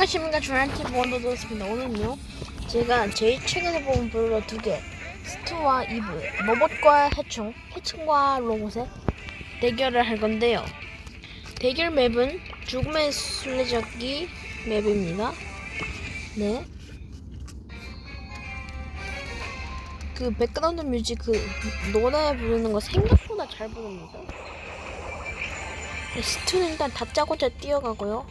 안녕하십니까 주한팀 원더드였습니다. 오늘은요 제가 제일 최근에 본 블루 두개 스투와 이브 로봇과 해충 해충과 로봇의 대결을 할 건데요. 대결 맵은 죽음의 술래잡기 맵입니다. 네. 그 백그라운드 뮤직 그 노래 부르는 거 생각보다 잘 부릅니다. 네, 스투는 일단 다짜고짜 뛰어가고요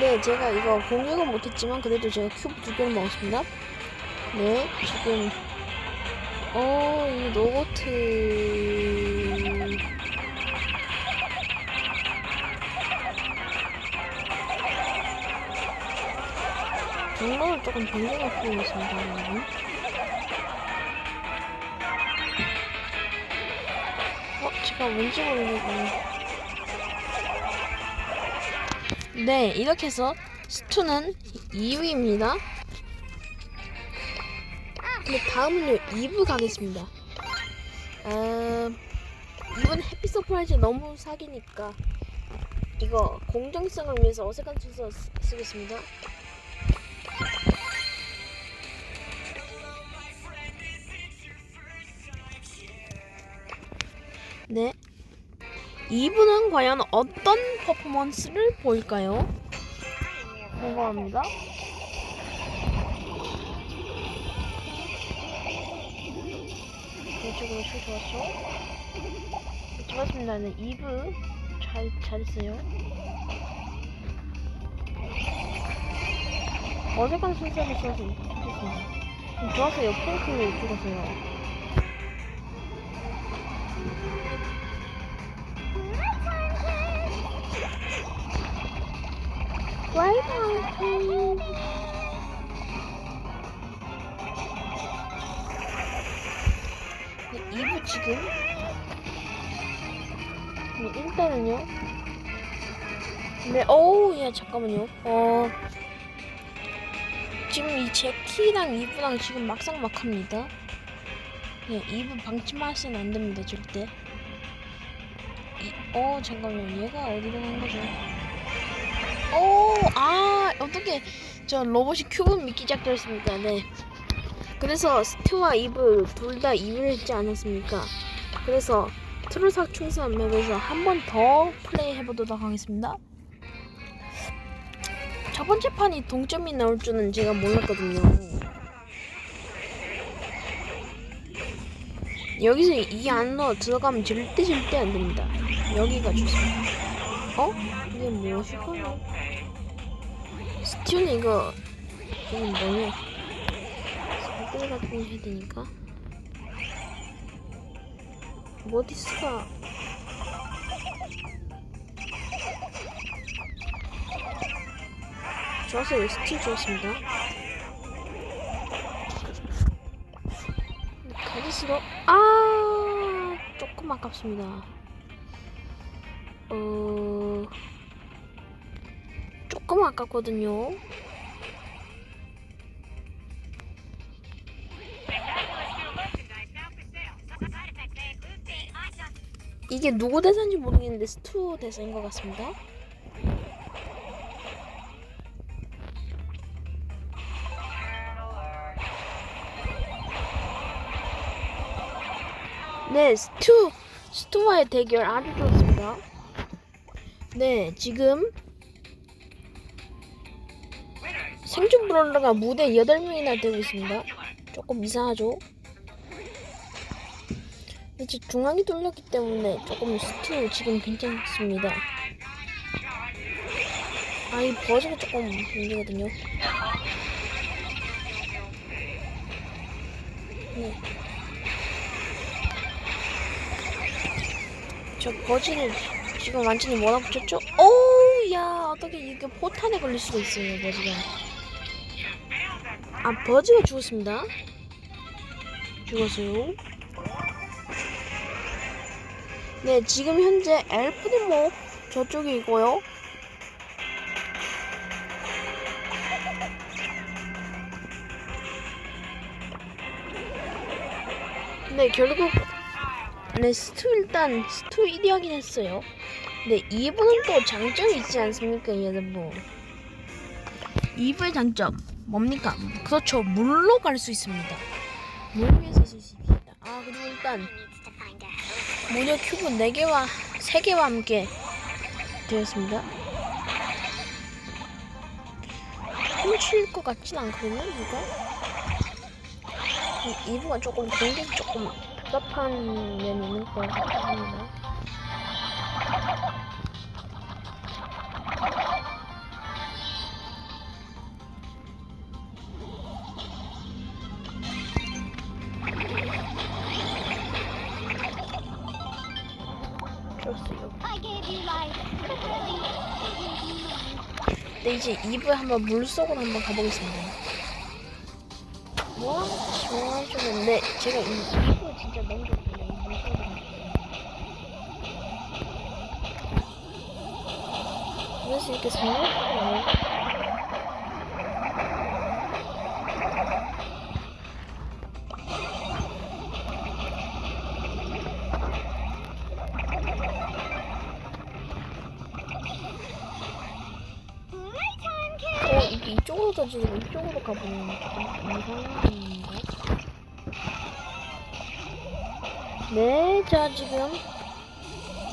네, 제가 이거 공격은 못했지만 그래도 제가 큐브 두 개를 먹었습니다. 네, 지금 어, 이 로보트 경로를 조금 변경할 필요가 있습니다, 여러분. 어, 제가 왠지 모르겠고 네, 이렇게 해서 스투는 2위입니다. 근데 다음은요, 2부 가겠습니다. 어, 이번 해피 서프라이즈 너무 사기니까 이거 공정성을 위해서 어색한 순서 쓰- 쓰겠습니다. 네. 2부는 과연 어떤 퍼포먼스를 보일까요? 궁금합니다. 이쪽으로 출 좋았죠? 좋았습니다. 네, 2부 잘, 잘했어요. 어색한 순서를 써서 좋겠습니다. 좋았어요. 핑크 찍었어요. 와이파이 네, 2부 지금? 네, 일단은요? 네, 어우 야 잠깐만요. 어 지금 이 제키랑 2부랑 지금 막상 막 합니다. 네, 2부 방치마시는 안 됩니다 절대. 이, 어 잠깐만요. 얘가 어디로 간 거죠 오, 아, 어떻게 저 로봇이 큐브 미끼 작전했습니까? 네. 그래서 스튜와 이브 둘 다 이브를 했지 않았습니까? 그래서 트루삭 충선 맵에서 한 번 더 플레이 해보도록 하겠습니다. 첫 번째 판이 동점이 나올 줄은 제가 몰랐거든요. 여기서 이 안으로 들어가면 절대 절대 안 됩니다. 여기가 좋습니다. 어? 이게 무엇일까요? 스튜는 이거 좀 뭐냐 설계 같은 거 해야 되니까. 모디스가 좋았어요 스튜 좋았습니다? 가지스로 아 조금 아깝습니다 어 조금 아깝거든요. 이게 누구 대사인지 모르겠는데 스투 대사인 것 같습니다. 네, 스투 스투와의 대결 아주 좋습니다. 네, 지금 생존 브롤러가 무대 8명이나 되고 있습니다. 조금 이상하죠? 이제 중앙이 뚫렸기 때문에 조금 스틸 지금 괜찮습니다. 아, 이 버즈가 조금 문제거든요. 네. 저 버즈를 지금 완전히 몰아붙였죠? 오우, 야, 어떻게 이게 포탄에 걸릴 수가 있어요, 버즈가. 아 버즈가 죽었습니다. 죽었어요. 네 지금 현재 엘프니모 저쪽에 있고요. 네 결국 네 스투 일단 스투 1위 하긴 했어요. 네 2부는 또 장점이 있지 않습니까 여러분? 2부의 장점 뭡니까? 그렇죠 물로 갈 수 있습니다. 물 위에서 쓸 수 있습니다. 아 그리고 일단 무려 큐브 4개와 3개와 함께 되었습니다. 훔칠 것 같진 않거든요, 이거. 이 2부가 조금 공격 조금 답답한 면이 있는 것 같습니다. 네, 이제 2부에 한번 물속으로 한번 가보겠습니다. 뭐? 시원하셨는데, 제가 이 2부 진짜 물속으로 가는 그래서 이렇게. Playtime, kid. 어, 이게 이쪽으로 던지고 이쪽으로 가보면 이상한가? 네, 자, 지금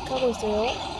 가고 있어요.